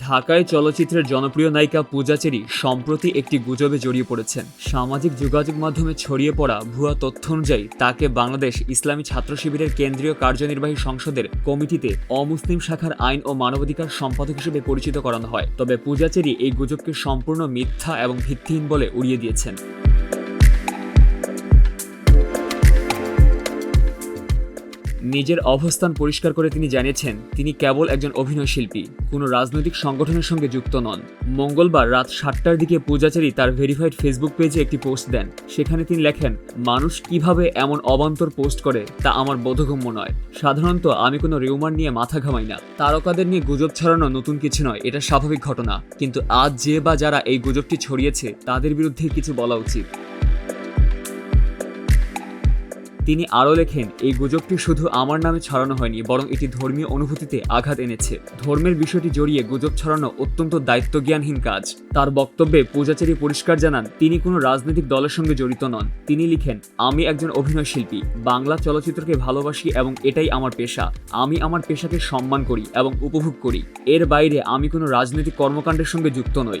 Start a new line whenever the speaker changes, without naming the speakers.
ঢাকায় চলচ্চিত্রের জনপ্রিয় নায়িকা পূজা চেরি সম্প্রতি একটি গুজবে জড়িয়ে পড়েছেন। সামাজিক যোগাযোগ মাধ্যমে ছড়িয়ে পড়া ভুয়া তথ্য অনুযায়ী তাকে বাংলাদেশ ইসলামী ছাত্র শিবিরের কেন্দ্রীয় কার্যনির্বাহী সংসদের কমিটিতে অমুসলিম শাখার আইন ও মানবাধিকার সম্পাদক হিসেবে পরিচিত করানো হয়। তবে পূজা চেরি এই গুজবকে সম্পূর্ণ মিথ্যা এবং ভিত্তিহীন বলে উড়িয়ে দিয়েছেন। নিজের অবস্থান পরিষ্কার করে তিনি জানিয়েছেন, তিনি কেবল একজন অভিনয় শিল্পী, কোনো রাজনৈতিক সংগঠনের সঙ্গে যুক্ত নন। মঙ্গলবার রাত সাতটার দিকে পূজাচারী তার ভেরিফাইড ফেসবুক পেজে একটি পোস্ট দেন। সেখানে তিনি লেখেন, মানুষ কীভাবে এমন অবান্তর পোস্ট করে, তা আমার বোধগম্য নয়। সাধারণত আমি কোনো রিউমার নিয়ে মাথা ঘামাই না। তারকাদের নিয়ে গুজব ছড়ানো নতুন কিছু নয়, এটা স্বাভাবিক ঘটনা। কিন্তু আজ যে বা যারা এই গুজবটি ছড়িয়েছে, তাদের বিরুদ্ধে কিছু বলা উচিত। তিনি আরও লেখেন, এই গুজবটি শুধু আমার নামে ছড়ানো হয়নি, বরং এটি ধর্মীয় অনুভূতিতে আঘাত এনেছে। ধর্মের বিষয়টি জড়িয়ে গুজব ছড়ানো অত্যন্ত দায়িত্বজ্ঞানহীন কাজ। তার বক্তব্যে পূজাচারী পরিষ্কার জানান, তিনি কোনো রাজনৈতিক দলের সঙ্গে জড়িত নন। তিনি লিখেন, আমি একজন অভিনয় শিল্পী। বাংলা চলচ্চিত্রকে ভালোবাসি এবং এটাই আমার পেশা। আমি আমার পেশাকে সম্মান করি এবং উপভোগ করি। এর বাইরে আমি কোনো রাজনৈতিক কর্মকাণ্ডের সঙ্গে যুক্ত নই।